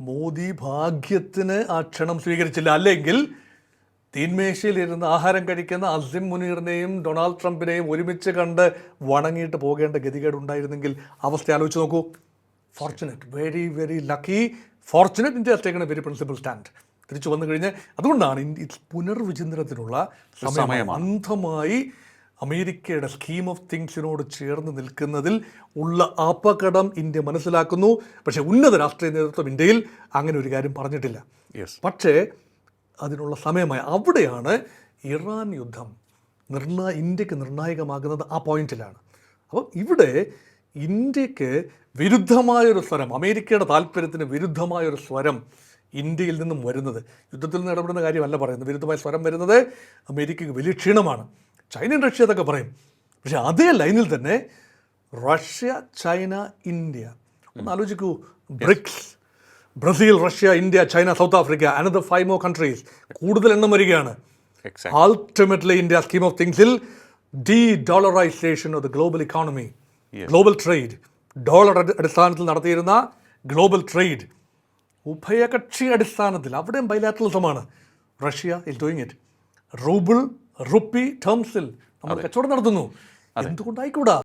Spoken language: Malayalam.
മോദി ഭാഗ്യത്തിന് ആ ക്ഷണം സ്വീകരിച്ചില്ല. അല്ലെങ്കിൽ തീന്മേശയിലിരുന്ന് ആഹാരം കഴിക്കുന്ന അസിം മുനീറിനെയും ഡൊണാൾഡ് ട്രംപിനെയും ഒരുമിച്ച് കണ്ട് വണങ്ങിയിട്ട് പോകേണ്ട ഗതികേട് ഉണ്ടായിരുന്നെങ്കിൽ അവസ്ഥ ആലോചിച്ച് നോക്കൂ. Fortunate very very lucky fortunate India taken very principal stand തിരിച്ചു വന്നു കഴിഞ്ഞ് അതുകൊണ്ടാണ് പുനർവിചിന്തനത്തിനുള്ള സമയം അന്ധമായി അമേരിക്കയുടെ സ്കീം ഓഫ് തിങ്സിനോട് ചേർന്ന് നിൽക്കുന്നതിൽ ഉള്ള അപകടം ഇന്ത്യ മനസ്സിലാക്കുന്നു. പക്ഷേ ഉന്നത രാഷ്ട്രീയ നേതൃത്വം ഇന്ത്യയിൽ അങ്ങനെ ഒരു കാര്യം പറഞ്ഞിട്ടില്ല. യെസ് പക്ഷേ അതിനുള്ള സമയമായി അവിടെയാണ് ഇറാൻ യുദ്ധം നിർണാ ഇന്ത്യയ്ക്ക് നിർണായകമാകുന്നത് ആ പോയിന്റിലാണ്. അപ്പം ഇവിടെ ഇന്ത്യയ്ക്ക് വിരുദ്ധമായൊരു സ്വരം അമേരിക്കയുടെ താല്പര്യത്തിന് വിരുദ്ധമായൊരു സ്വരം ഇന്ത്യയിൽ നിന്നും വരുന്നത്. യുദ്ധത്തിൽ നിന്ന് ഇടപെടുന്ന കാര്യമല്ല പറയുന്നത്. വിരുദ്ധമായ സ്വരം വരുന്നത് അമേരിക്കയ്ക്ക് വലിയ ക്ഷീണമാണ്. ചൈനയും റഷ്യ എന്നൊക്കെ പറയും. പക്ഷേ അതേ ലൈനിൽ തന്നെ റഷ്യ ചൈന ഇന്ത്യ. ഒന്ന് ആലോചിക്കൂ. BRICS Brazil Russia India China South Africa another five more countries കൂടുതൽ എണ്ണം വരികയാണ്. Ultimately India scheme of തിങ്സിൽ dedollarisation of the global economy global trade dollar അടിസ്ഥാനത്തിൽ നടത്തിയിരുന്ന ഗ്ലോബൽ ട്രേഡ് ഉഭയകക്ഷി അടിസ്ഥാനത്തിൽ അവിടെയും ബൈലാറ്ററലിസമാണ് Russia is doing it rouble rupee ടേംസിൽ നമ്മൾ കച്ചവടം നടത്തുന്നു. എന്തുകൊണ്ടായിക്കൂടാ?